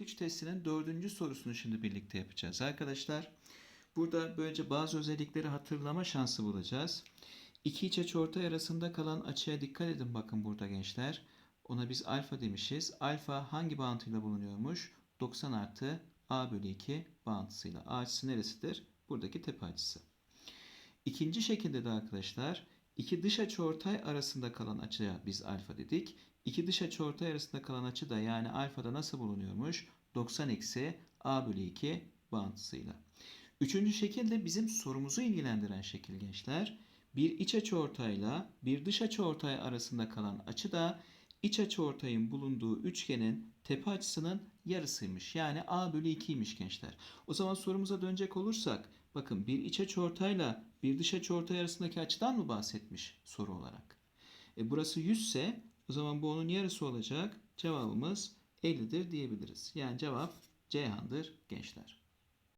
4-3 testinin dördüncü sorusunu şimdi birlikte yapacağız arkadaşlar. Burada böylece bazı özellikleri hatırlama şansı bulacağız. İki iç açıortay arasında kalan açıya dikkat edin bakın burada gençler. Ona biz alfa demişiz. Alfa hangi bağıntıyla bulunuyormuş? 90 artı a bölü 2 bağıntısıyla. A açısı neresidir? Buradaki tepe açısı. İkinci şekilde de arkadaşlar iki dış açıortay arasında kalan açıya biz alfa dedik. İki dış açıortay arasında kalan açı da yani alfada nasıl bulunuyormuş? 90 eksi a bölü 2 bağıntısıyla. Üçüncü şekil de bizim sorumuzu ilgilendiren şekil gençler. Bir iç açıortayla bir dış açıortay arasında kalan açı da iç açıortayın bulunduğu üçgenin tepe açısının yarısıymış. Yani a bölü 2'ymiş gençler. O zaman sorumuza dönecek olursak bakın bir iç açıortayla bir dış açıortay arasındaki açıdan mı bahsetmiş soru olarak? E burası 100 ise o zaman bu onun yarısı olacak. Cevabımız 50'dir diyebiliriz. Yani cevap Ceyhan'dır gençler.